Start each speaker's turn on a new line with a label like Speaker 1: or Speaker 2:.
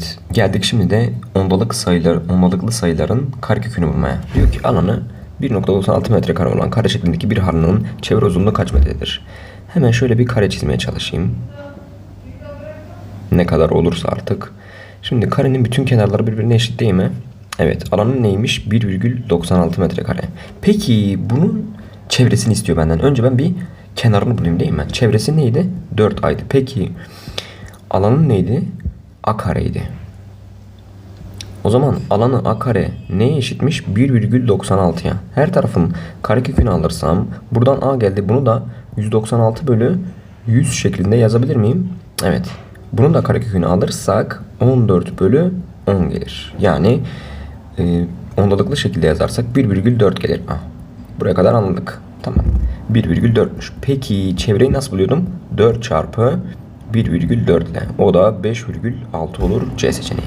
Speaker 1: Evet geldik şimdi de ondalık sayılar, ondalıklı sayıların karekökünü bulmaya. Diyor ki alanı 1.96 metrekare olan kare şeklindeki bir halının çevre uzunluğu kaç metredir? Hemen şöyle bir kare çizmeye çalışayım. Ne kadar olursa artık. Şimdi karenin bütün kenarları birbirine eşit değil mi? Evet alanın neymiş? 1,96 metrekare. Peki bunun çevresini istiyor benden. Önce ben bir kenarını bulayım değil mi? Çevresi neydi? 4 aydı. Peki alanın neydi? A kareydi. O zaman alanı A kare neye eşitmiş? 1,96'ya. Her tarafın karekökünü alırsam buradan A geldi. Bunu da 196 bölü 100 şeklinde yazabilir miyim? Evet. Bunun da karekökünü alırsak 14 bölü 10 gelir. Yani e, ondalıklı şekilde yazarsak 1,4 gelir. Ah, buraya kadar anladık. Tamam. 1,4'müş. Peki çevreyi nasıl buluyordum? 4 çarpı 1,4 ile. O da 5,6 olur C seçeneği.